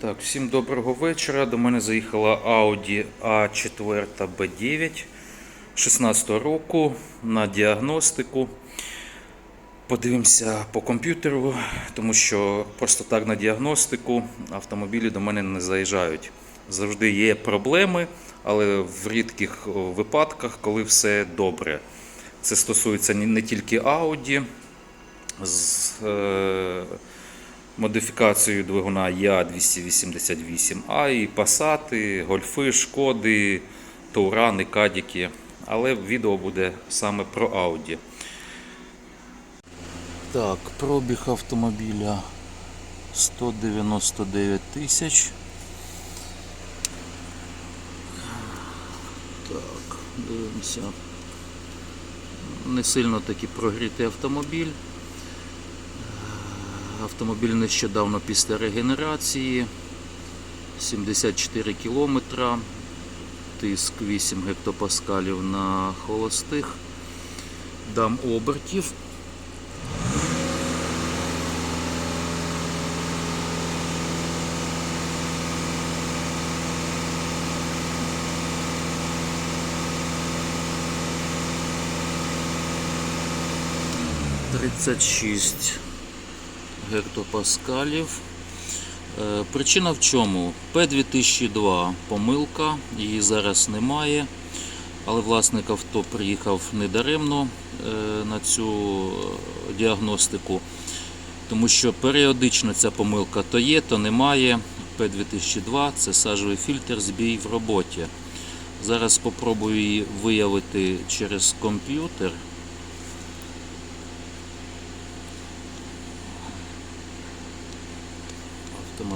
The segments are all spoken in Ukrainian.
Так, всім доброго вечора. До мене заїхала Audi A4 B9 16 року на діагностику. Подивимося по комп'ютеру, тому що просто так на діагностику автомобілі до мене не заїжджають. Завжди є проблеми, але в рідких випадках, коли все добре. Це стосується не тільки Audi. З, е, модифікацією двигуна Я288, а і Пасати, Гольфи, Шкоди, Таурани, Кадіки. Але відео буде саме про Audi. Так, пробіг автомобіля 199 тисяч. Так, дивимося. Не сильно таки прогрітий автомобіль. Автомобіль нещодавно після регенерації. 74 кілометра, тиск 8 гектопаскалів на холостих. Дам обертів. Тридцять шість гектопаскалів. Е, Причина в чому? П2002 помилка, її зараз немає. Але власник авто приїхав недаремно е, на цю е, діагностику, тому що періодично ця помилка то є, то немає. П2002 це сажовий фільтр збій в роботі. Зараз спробую її виявити через комп'ютер.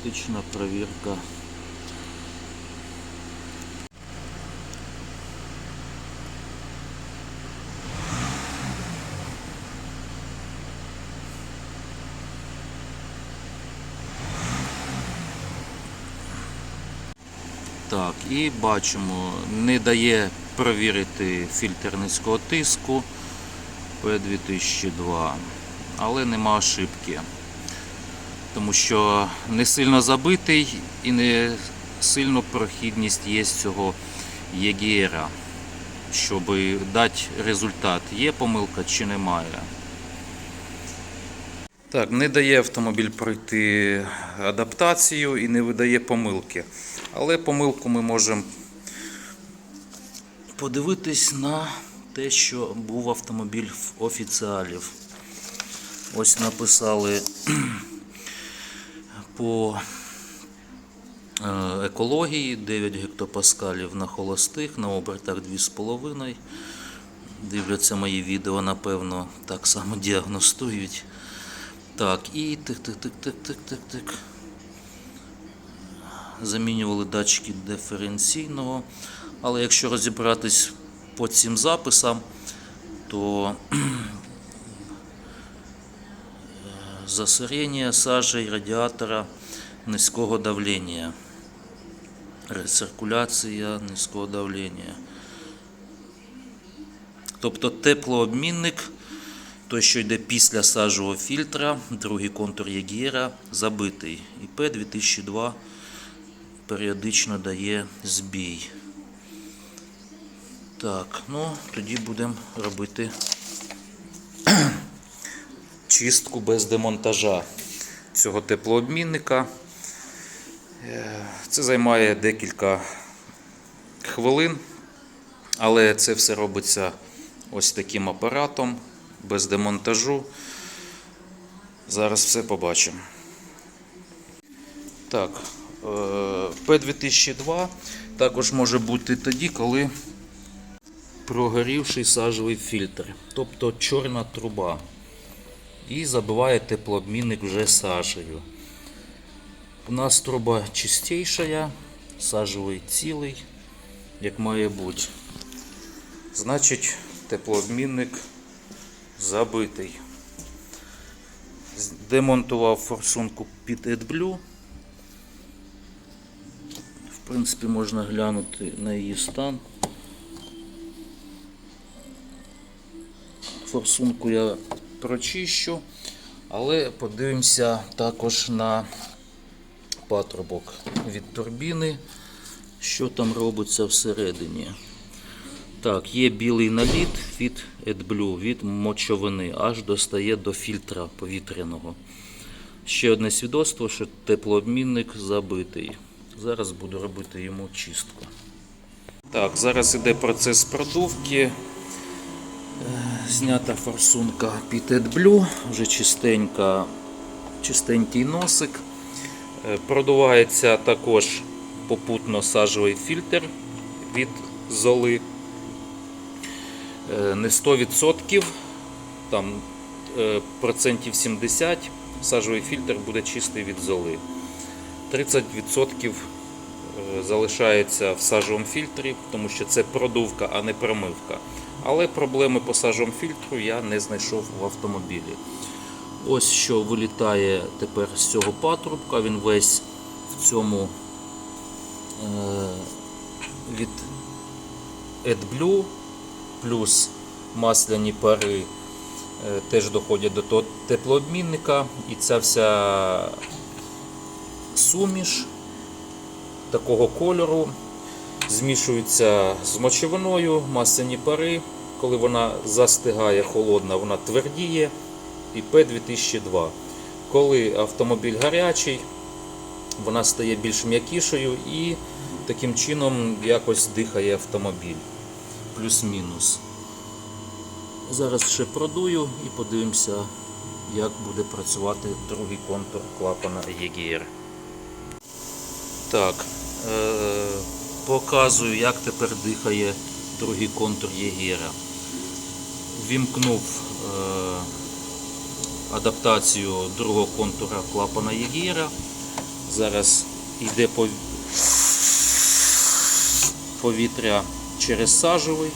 Автоматична перевірка. Так, і бачимо, не дає перевірити фільтр низького тиску. P2002, але нема ошибки тому що не сильно забитий і не сильно прохідність є з цього ЄГР, щоб дати результат, є помилка чи немає. Так, не дає автомобіль пройти адаптацію і не видає помилки. Але помилку ми можемо подивитись на те, що був автомобіль в офіціалів. Ось написали по е, екології 9 гектопаскалів на холостих, на обертах 2,5. Дивляться мої відео, напевно, так само діагностують. Так, і тик-тик-тик-тик-тик-тик-тик. Замінювали датчики диференційного. Але якщо розібратись по цим записам, то засорение сажей радіатора низького давлення, рециркуляція низького давлення. Тобто теплообмінник, той, що йде після сажового фільтра, другий контур Єгєра забитий. І П2002 періодично дає збій. Так, ну тоді будемо робити чистку без демонтажа цього теплообмінника. Е, Це займає декілька хвилин, але це все робиться ось таким апаратом, без демонтажу. Зараз все побачимо. Так, е, П2002 також може бути тоді, коли прогорівший сажовий фільтр, тобто чорна труба і забиває теплообмінник вже сажею. У нас труба чистіша, сажевий цілий, як має бути. Значить, теплообмінник забитий. Демонтував форсунку під AdBlue. В принципі, можна глянути на її стан. Форсунку я прочищу, але подивимося також на патрубок від турбіни. Що там робиться всередині? Так, є білий наліт від AdBlue, від мочовини, аж достає до фільтра повітряного. Ще одне свідоцтво, що теплообмінник забитий. Зараз буду робити йому чистку. Так, зараз іде процес продувки. Е, Знята форсунка під AdBlue, вже чистенька, чистенький носик. Е, Продувається також попутно сажовий фільтр від золи. Е, Не 100%, там процентів 70 сажовий фільтр буде чистий від золи. 30% е, залишається в сажовому фільтрі, тому що це продувка, а не промивка. Але проблеми по сажовому фільтру я не знайшов в автомобілі. Ось що вилітає тепер з цього патрубка. Він весь в цьому е, від AdBlue, плюс масляні пари е, теж доходять до теплообмінника. І ця вся суміш такого кольору змішується з мочевиною, масляні пари. Коли вона застигає холодна, вона твердіє. І П2002. Коли автомобіль гарячий, вона стає більш м'якішою і таким чином якось дихає автомобіль. Плюс-мінус. Зараз ще продую і подивимося, як буде працювати другий контур клапана EGR. Так, е- показую, як тепер дихає другий контур EGR. Вімкнув е- адаптацію другого контура клапана EGR. Зараз йде пов- повітря через сажовий.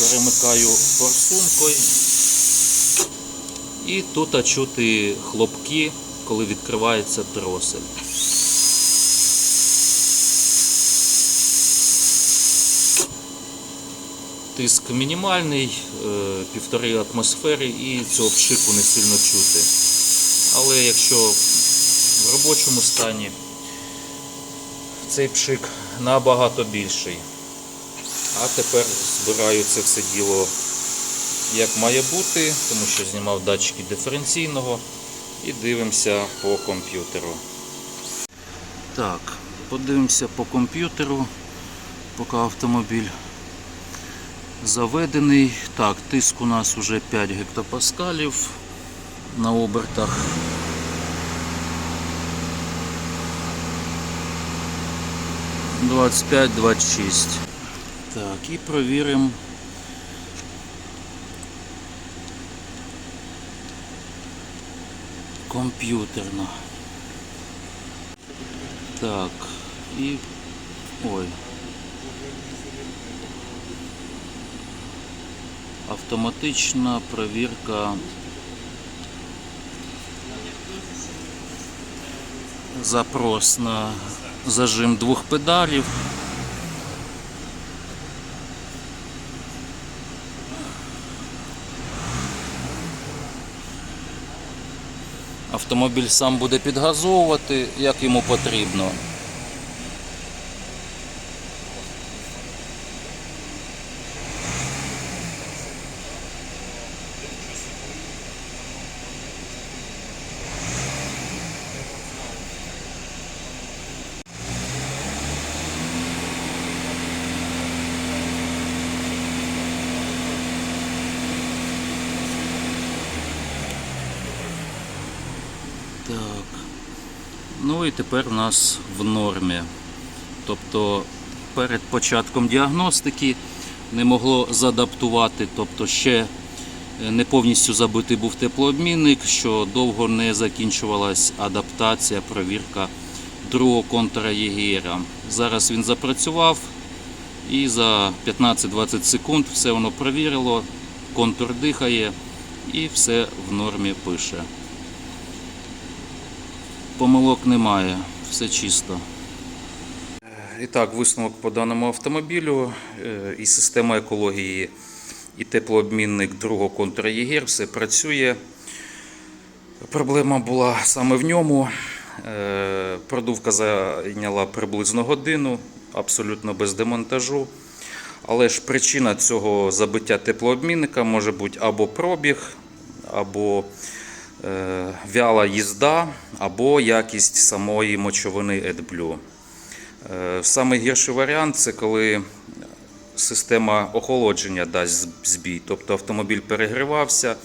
Перемикаю форсункою. І тут чути хлопки, коли відкривається тросель. Тиск мінімальний, е, півтори атмосфери і цього пшику не сильно чути. Але якщо в робочому стані цей пшик набагато більший. А тепер збираю це все діло як має бути, тому що знімав датчики диференційного і дивимося по комп'ютеру. Так, подивимося по комп'ютеру, поки автомобіль заведений. Так, тиск у нас вже 5 гектопаскалів на обертах. Двадцять п'ять. Так, і провіримо. Комп'ютерно. Так, і. Ой. Автоматична провірка запрос на зажим двох педалів. Автомобіль сам буде підгазовувати, як йому потрібно. Так. Ну і тепер у нас в нормі. Тобто перед початком діагностики не могло задаптувати, тобто ще е, не повністю забитий був теплообмінник, що довго не закінчувалась адаптація, провірка другого контура ЄГР. Зараз він запрацював і за 15-20 секунд все воно провірило, контур дихає і все в нормі пише. Помилок немає, все чисто. І так, висновок по даному автомобілю е, і система екології, і теплообмінник другого контура ЄГР все працює. Проблема була саме в ньому. Е, Продувка зайняла приблизно годину, абсолютно без демонтажу. Але ж причина цього забиття теплообмінника може бути або пробіг, або е, вяла їзда, або якість самої мочовини AdBlue. Е, Саме гірший варіант це коли система охолодження дасть збій, тобто автомобіль перегрівався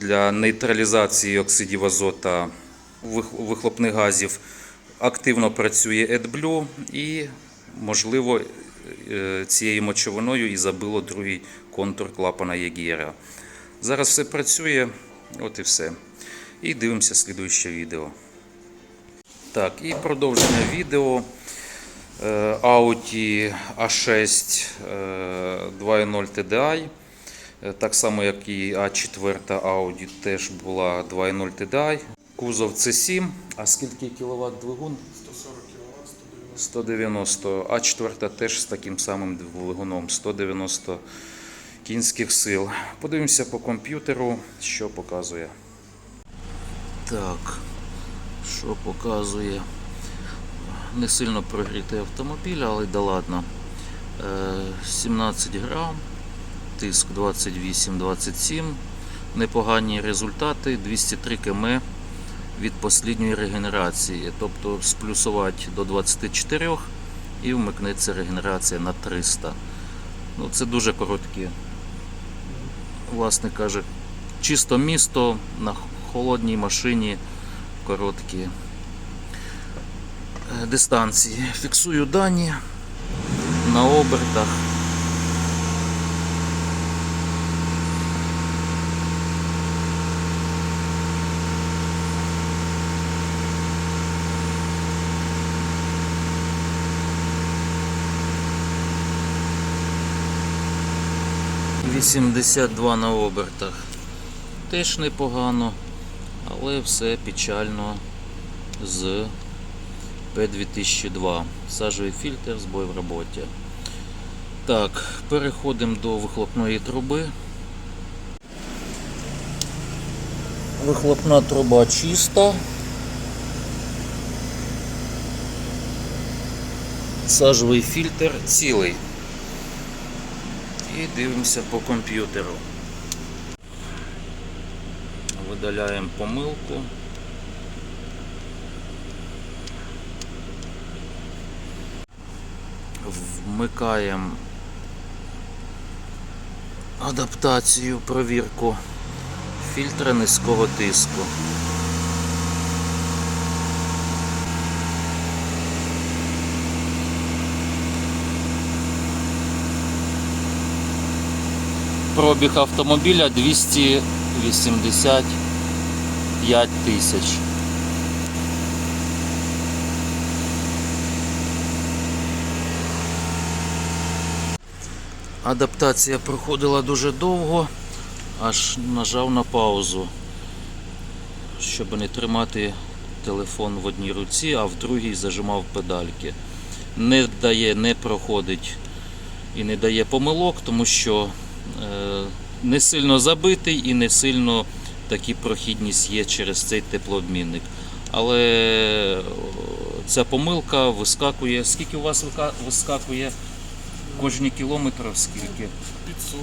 для нейтралізації оксидів азота вихлопних газів. Активно працює AdBlue і, можливо, е, цією мочовиною і забило другий контур клапана Єгієра. Зараз все працює, от і все. І дивимося слідуюче відео. Так, і продовження відео. Е, Audi A6 е, 2.0 TDI. Так само, як і А4 Audi теж була 2.0 TDI. Кузов C7. А скільки кВт двигун? 140 кВт, 190. 190. А4 теж з таким самим двигуном 190 кінських сил. Подивимося по комп'ютеру, що показує. Так, що показує? Не сильно прогрітий автомобіль, але да ладно. Е, 17 грам, тиск 28-27. Непогані результати, 203 км від послідньої регенерації. Тобто сплюсувати до 24 і вмикнеться регенерація на 300. Ну, це дуже короткі. Власник каже, чисто місто на холодній машині короткі е, дистанції. Фіксую дані на обертах. Вісімдесят два на обертах. Теж непогано, але все печально з P2002. Сажовий фільтр, збой в роботі. Так, переходимо до вихлопної труби. Вихлопна труба чиста. Сажовий фільтр цілий. І дивимося по комп'ютеру. Видаляємо помилку. Вмикаємо адаптацію, провірку фільтра низького тиску. Пробіг автомобіля 285 тисяч. Адаптація проходила дуже довго, аж нажав на паузу, щоб не тримати телефон в одній руці, а в другій зажимав педальки. Не дає, не проходить і не дає помилок, тому що е, не сильно забитий і не сильно такі прохідність є через цей теплообмінник. Але ця помилка вискакує. Скільки у вас вискакує кожні кілометри? Скільки? 500.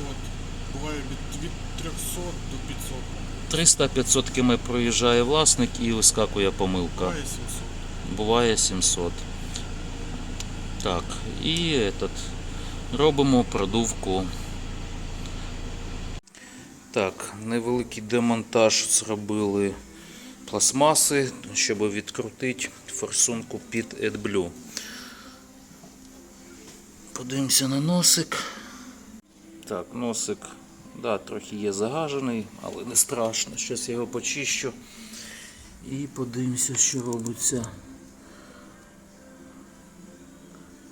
Буває від, від 300 до 500. 300-500 км проїжджає власник і вискакує помилка. Буває 700. Буває 700. Так, і этот, робимо продувку. Так, невеликий демонтаж зробили пластмаси, щоб відкрутити форсунку під AdBlue. Подивимося на носик. Так, носик, да, трохи є загажений, але не страшно. Зараз я його почищу. І подивимося, що робиться.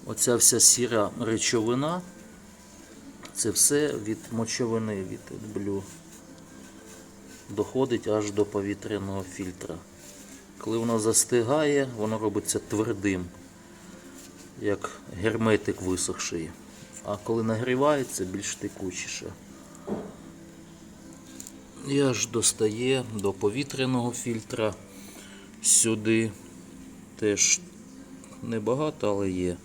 Оця вся сіра речовина. Це все від мочовини від AdBlue. Доходить аж до повітряного фільтра. Коли воно застигає, воно робиться твердим, як герметик висохший. А коли нагрівається, більш текучіше. І аж достає до повітряного фільтра сюди. Теж небагато, але є.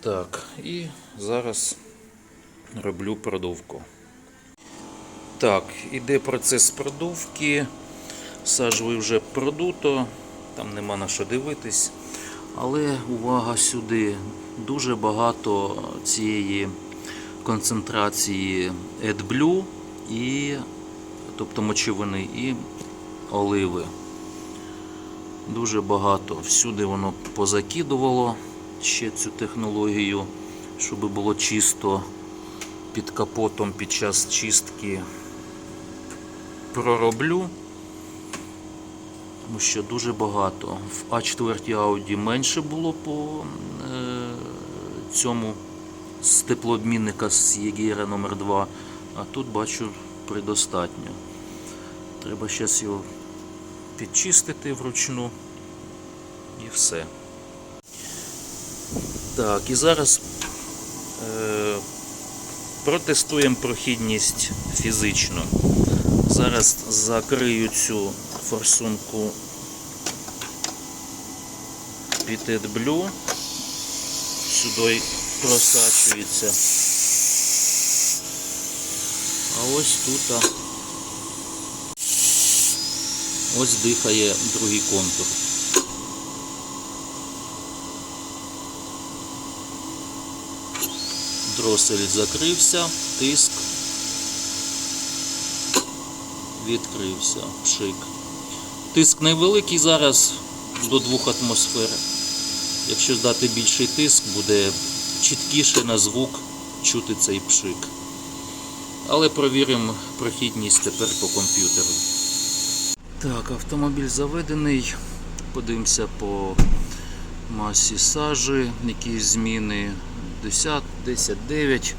Так, і зараз роблю продувку. Так, іде процес продувки. Сажу вже продуто, там нема на що дивитись. Але увага сюди. Дуже багато цієї концентрації AdBlue і, тобто мочевини і оливи. Дуже багато. Всюди воно позакидувало ще цю технологію, щоб було чисто під капотом під час чистки. Пророблю, тому що дуже багато. В А4 Audi менше було по е, цьому з теплообмінника з Єгера номер 2 а тут бачу предостатньо. Треба зараз його підчистити вручну і все. Так, і зараз протестуємо прохідність фізично. Зараз закрию цю форсунку під AdBlue. Сюди просачується. А ось тут ось дихає другий контур. Дросель закрився, тиск відкрився, пшик. Тиск невеликий зараз до 2 атмосфер. Якщо дати більший тиск, буде чіткіше на звук чути цей пшик. Але провіримо прохідність тепер по комп'ютеру. Так, автомобіль заведений. Подивимося по масі сажі, які зміни 10, 10, 9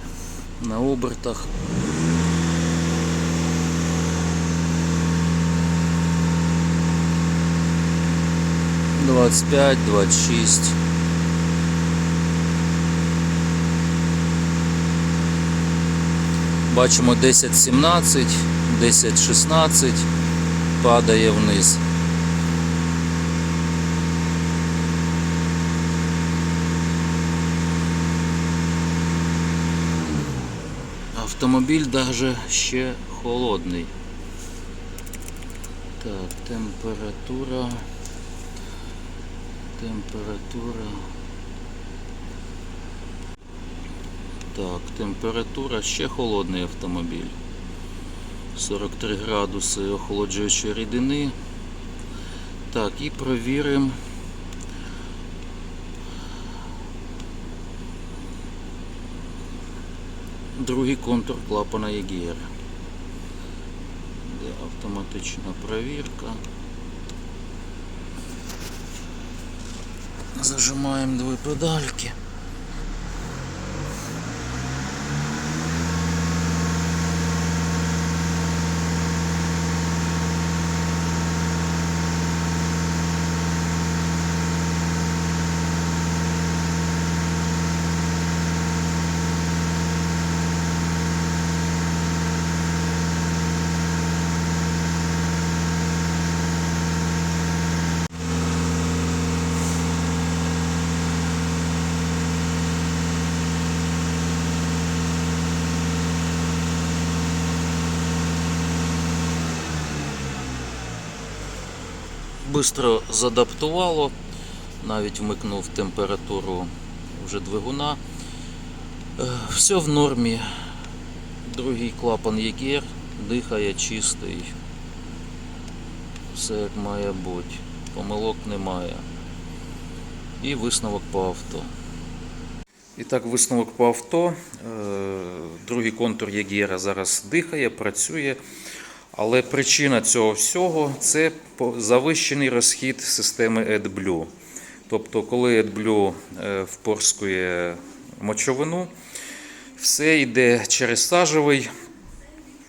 на обертах. Двадцять п'ять, двадцять шість. Бачимо 10-17, 10-16 падає вниз. Автомобіль даже ще холодний. Так, температура. Температура. Так, температура ще холодний автомобіль. 43 градуси охолоджуючої рідини. Так, і провіримо. Другий контур клапана EGR. Де автоматична провірка. Зажимаємо дві педальки. Бистро задаптувало, навіть вмикнув температуру вже двигуна. Е, Все в нормі. Другий клапан ЄГР дихає чистий. Все як має бути. Помилок немає. І висновок по авто. І так, висновок по авто. Е, Другий контур ЄГР зараз дихає, працює. Але причина цього всього це завищений розхід системи AdBlue. Тобто, коли AdBlue е, впорскує мочовину, все йде через сажевий,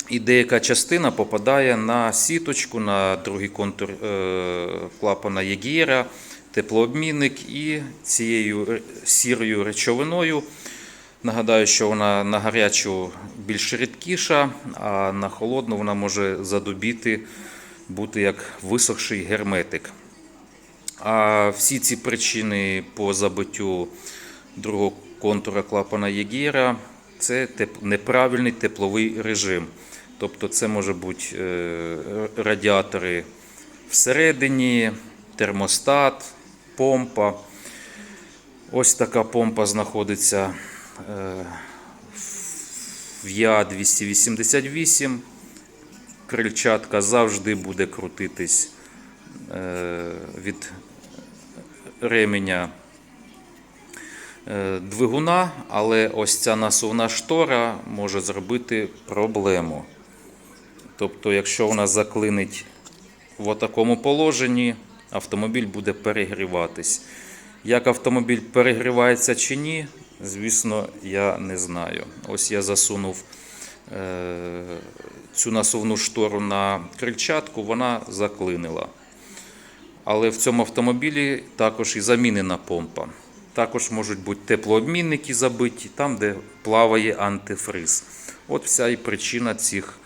і деяка частина попадає на сіточку, на другий контур е, клапана Єгіра, теплообмінник і цією сірою речовиною Нагадаю, що вона на гарячу більш рідкіша, а на холодну вона може задубіти, бути як висохший герметик. А всі ці причини по забиттю другого контура клапана Єгіра це неправильний тепловий режим. Тобто це може бути е, радіатори всередині, термостат, помпа. Ось така помпа знаходиться е, в Я-288. Крильчатка завжди буде крутитись е, від ременя е, двигуна, але ось ця насувна штора може зробити проблему. Тобто, якщо вона заклинить в такому положенні, автомобіль буде перегріватись. Як автомобіль перегрівається чи ні, звісно, я не знаю. Ось я засунув е, цю насувну штору на крильчатку, вона заклинила. Але в цьому автомобілі також і замінена помпа. Також можуть бути теплообмінники забиті, там, де плаває антифриз. От вся і причина цих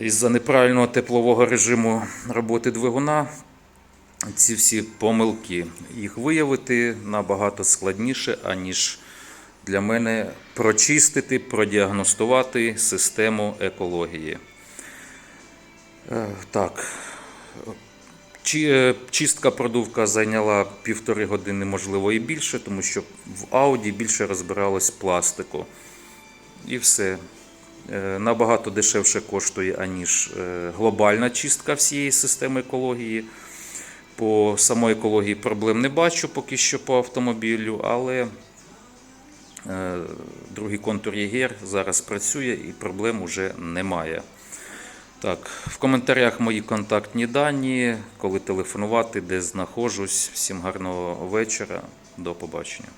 із-за неправильного теплового режиму роботи двигуна. Ці всі помилки. Їх виявити набагато складніше, аніж для мене прочистити, продіагностувати систему екології. Е, Так. Е, Чистка продувка зайняла півтори години, можливо, і більше, тому що в Ауді більше розбиралось пластику. І все. Е, Набагато дешевше коштує, аніж глобальна чистка всієї системи екології. По самої екології проблем не бачу поки що по автомобілю, але другий контур ЄГР зараз працює і проблем уже немає. Так, в коментарях мої контактні дані, коли телефонувати, де знаходжусь. Всім гарного вечора. До побачення.